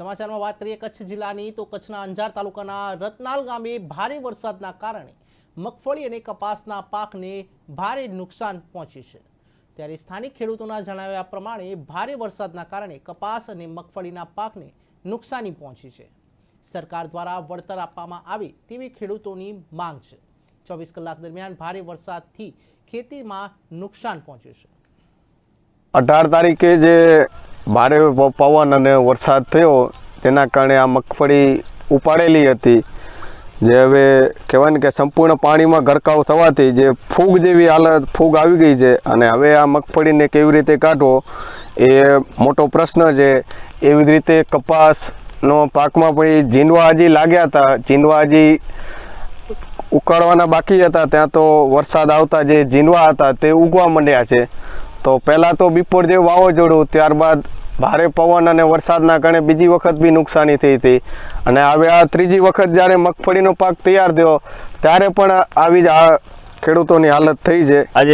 સમાચારમાં વાત કરીએ કચ્છ જિલ્લાની, તો કચ્છના અંજાર તાલુકાના રતનાલ ગામે ભારે વરસાદના કારણે મગફળી અને કપાસના પાકને ભારે નુકસાન પહોંચ્યું છે. ત્યારે સ્થાનિક ખેડૂતોના જણાવ્યા પ્રમાણે ભારે વરસાદના કારણે કપાસ અને મગફળીના પાકને નુકસાની પહોંચી છે. સરકાર દ્વારા વળતર આપવામાં આવે તેવી ખેડૂતોની માંગ છે. ચોવીસ કલાક દરમિયાન ભારે વરસાદથી ખેતીમાં નુકસાન પહોંચ્યું છે. અઢાર તારીખે જે ભારે પવન અને વરસાદ થયો તેના કારણે આ મગફળી ઉપાડેલી હતી. જે હવે કહેવાય ને કે સંપૂર્ણ પાણીમાં ગરકાવ થવાથી જે ફૂગ જેવી હાલત, ફૂગ આવી ગઈ છે અને હવે આ મગફળીને કેવી રીતે કાઢવો, એ મોટો પ્રશ્ન છે. એવી જ રીતે કપાસનો પાકમાં પણ ઝીંડવા હજી લાગ્યા હતા. જીંડવા હજી ઉકાળવાના બાકી હતા. ત્યાં તો વરસાદ આવતા જે જીંડવા હતા તે ઉગવા માંડ્યા છે. તો પહેલાં તો બપોર જે વાવાઝોડું, ત્યારબાદ ભારે પવન અને વરસાદના કારણે બીજી વખત બી નુકસાની થઈ હતી. અને હવે આ ત્રીજી વખત જ્યારે મગફળીનો પાક તૈયાર થયો, ત્યારે પણ આવી જ આ ખેડૂતોની હાલત થઈ છે. આજે